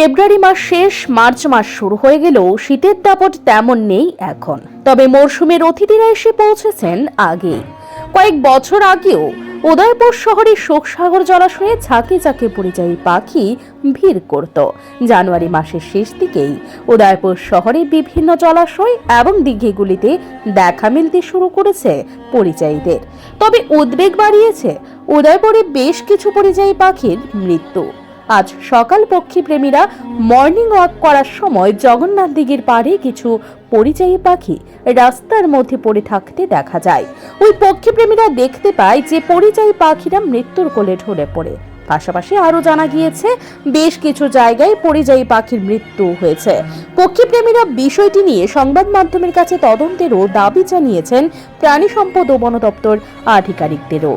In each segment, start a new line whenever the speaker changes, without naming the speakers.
ফেব্রুয়ারি মাস শেষ, মার্চ মাস শুরু হয়ে গেলেও শীতের দাপট তেমন নেই এখন। তবে মরশুমের অতিথিরা এসে পৌঁছেছেন আগেই কয়েক বছর আগেও উদয়পুর শহরের শোকসাগর জলাশয়ে ঝাঁকে ঝাঁকে পরিযায়ী পাখি ভিড় করত। জানুয়ারি মাসের শেষ দিকেই উদয়পুর শহরে বিভিন্ন জলাশয় এবং দিঘিগুলিতে দেখা মিলতে শুরু করেছে পরিযায়ীদের। তবে উদ্বেগ বাড়িয়েছে, উদয়পুরে বেশ কিছু পরিযায়ী পাখির মৃত্যু। আজ সকাল পক্ষী প্রেমীরা মর্নিং ওয়াক করার সময় জগন্নাথ দিঘির পাড়ে কিছু পরিযায়ী পাখি রাস্তার মধ্যে পড়ে থাকতে দেখা যায়। ওই পক্ষী প্রেমীরা দেখতে পায় যে পরিযায়ী পাখিরা মৃত্যুর কোলে ঢলে পড়ে। পাশাপাশি আরও জানা গিয়েছে, বেশ কিছু জায়গায় পরিযায়ী পাখির মৃত্যু হয়েছে। পক্ষীপ্রেমীরা বিষয়টি নিয়ে সংবাদ মাধ্যমের কাছে তদন্তেরও দাবি জানিয়েছেন প্রাণী সম্পদ ও বন দপ্তর আধিকারিকদেরও।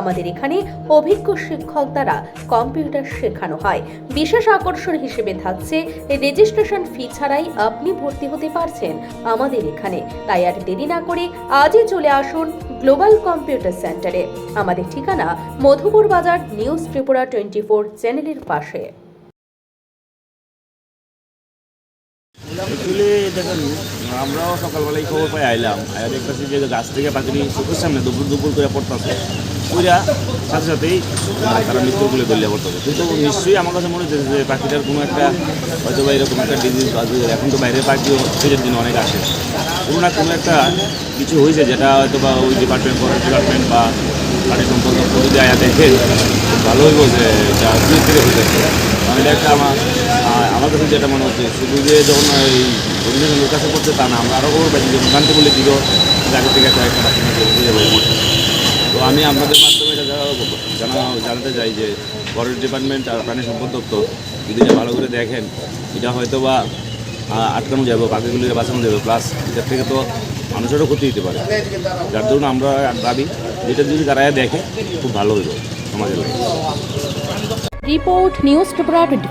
আমাদের এখানে অভিজ্ঞ শিক্ষক দ্বারা কম্পিউটার শেখানো হয়। বিশেষ আকর্ষণ হিসেবে থাকছে রেজিস্ট্রেশন ফি ছাড়াই আপনি ভর্তি হতে পারছেন আমাদের এখানে। তাই আর দেরি না করে আজই চলে আসুন গ্লোবাল কম্পিউটার সেন্টারে আমাদের ঠিকানা মধুপুর বাজার নিউজ ত্রিপুরা টোয়েন্টি ফোর চ্যানেলের পাশে।
আমরাও সকালবেলায় খবর পাই আইলাম। আয়া দেখতেছি যে গাছ থেকে পাখি চোখের সামনে দুপুর দুপুর করে পড়তেছে। ওইরা সাথে সাথেই তারা মৃত্যুর গুলে দলিয়া পড়তেছে কিন্তু নিশ্চয়ই আমার কাছে মনে হচ্ছে যে পাখিটার কোনো একটা হয়তো বা এরকম একটা ডিজিজ এখন তো বাইরের পাখিও শীতের দিনে অনেক আসে। কোনো না কোনো একটা কিছু হয়েছে যেটা হয়তো বা ওই ডিপার্টমেন্ট ফরেস্ট ডিপার্টমেন্ট বা পানি সম্পদ যদি আয়া দেখে ভালো হইব যে এটা থেকে মানে এটা একটা আমার আমার কাছে যেটা মনে হচ্ছে, শুধু যে যখন এই অন্যান্য কাছে করছে তা না, আমরা আরও খবর পাইছি যে জানতে বলে দিল আগে থেকে একটা একটা বাকি নাকি বুঝে পাই তো আমি আপনাদের মাধ্যমে এটা জানা- জানা জানাতে চাই যে ফরেস্ট ডিপার্টমেন্ট আর প্রাণী সম্পদ দপ্তর যদি এটা ভালো করে দেখেন, এটা হয়তো বা আটকানো যাবে পাখিগুলিকে বাঁচানো যাবে প্লাস এটার থেকে তো মানুষেরও ক্ষতি হতে পারে। যার জন্য আমরা দাবি, যেটা যদি তারা দেখে, খুব ভালো হইব সমাজের
রিপোর্ট নিউজ ত্রিপুরা টোয়েন্টি